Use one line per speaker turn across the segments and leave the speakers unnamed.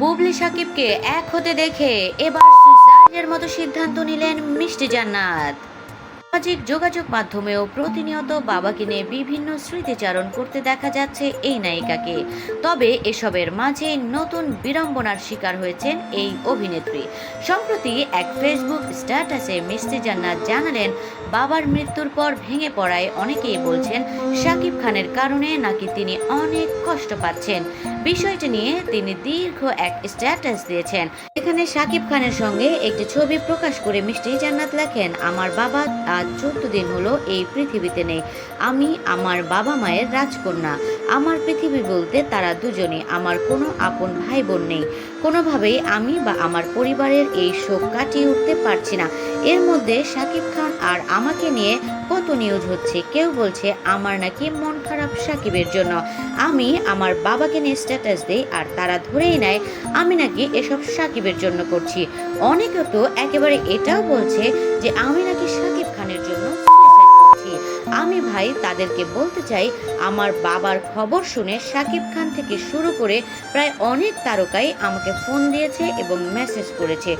বুবলি সাকিবকে এক হতে দেখে এবার সুইসাইডের মতো সিদ্ধান্ত নিলেন মিষ্টি জান্নাত। সামাজিক যোগাযোগ মাধ্যমেও প্রতিনিয়ত বাবাকে নিয়ে বিভিন্ন স্মৃতিচারণ করতে দেখা যাচ্ছে এই নায়িকাকে। তবে এসবের মাঝে নতুন বিড়ম্বনার শিকার হয়েছেন এই অভিনেত্রী। সম্প্রতি এক ফেসবুক স্ট্যাটাসে মিষ্টি জান্নাত জানালেন, বাবার মৃত্যুর পর ভেঙে পড়ায় অনেকেই বলছেন শাকিব খানের কারণে নাকি তিনি অনেক কষ্ট পাচ্ছেন। বিষয়টি নিয়ে তিনি দীর্ঘ এক স্ট্যাটাস দিয়েছেন। এখানে শাকিব খানের সঙ্গে একটি ছবি প্রকাশ করে মিষ্টি জান্নাত লেখেন, আমার বাবা আজ চোদ্দ দিন হলো এই পৃথিবীতে নেই। আমি আমার বাবা মায়ের রাজকন্যা। আমার পৃথিবী বলতে তারা দুজনে আমার কোনো আপন ভাই বোন নেই। কোনোভাবেই আমি বা আমার পরিবারের এই শোক কাটিয়ে উঠতে পারছি না। এর মধ্যে শাকিব খান আর আমাকে নিয়ে কত নিউজ হচ্ছে? কেউ বলছে আমার নাকি মন খারাপ সাকিবের জন্য। আমি আমার বাবাকে নিয়ে স্ট্যাটাস দেই আর তারা ধরেই নেয় আমি নাকি এসব সাকিবের জন্য করছি। অনেকে তো একেবারে এটাও বলছে যে আমি নাকি সাকিব খানের জন্য আমি ভাই তাদেরকে বলতে চাই, আমার বাবার খবর শুনে সাকিব খান থেকে শুরু করে প্রায় অনেক তারকাই আমাকে ফোন দিয়েছে এবং মেসেজ করেছে।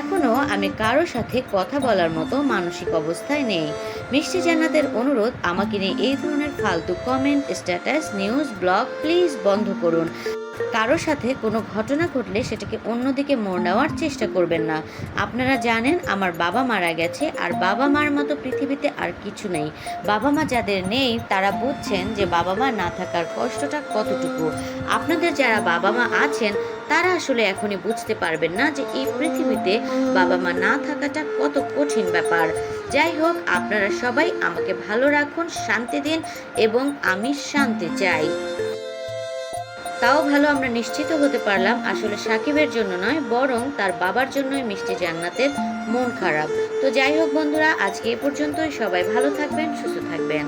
এখনও আমি কারও সাথে কথা বলার মতো মানসিক অবস্থায় নেই। মিষ্টি জান্নাতের অনুরোধ, আমাকে নিয়ে এই ধরনের ফালতু comment status news blog please বন্ধ করুন। কারও সাথে কোনো ঘটনা ঘটলে সেটাকে অন্যদিকে মোড় নেওয়ার চেষ্টা করবেন না। আপনারা জানেন, আমার বাবা মারা গেছে, আর বাবা মার মতো পৃথিবীতে আর কিছু নেই। বাবা মা যাদের নেই, তারা বুঝছেন যে বাবা মা না থাকার কষ্টটা কতটুকু। আপনাদের যারা বাবা মা আছেন, তারা আসলে এখনই বুঝতে পারবেন না যে এই পৃথিবীতে বাবা মা না থাকাটা কত কঠিন ব্যাপার। যাই হোক, আপনারা সবাই আমাকে ভালো রাখুন, শান্তি দিন, এবং আমি শান্তি চাই। তাও ভালো আমরা নিশ্চিত হতে পারলাম আসলে সাকিবের জন্য নয়, বরং তার বাবার জন্যই মিষ্টি জান্নাতের মন খারাপ। তো যাই হোক বন্ধুরা, আজকে এ পর্যন্তই। সবাই ভালো থাকবেন, সুস্থ থাকবেন।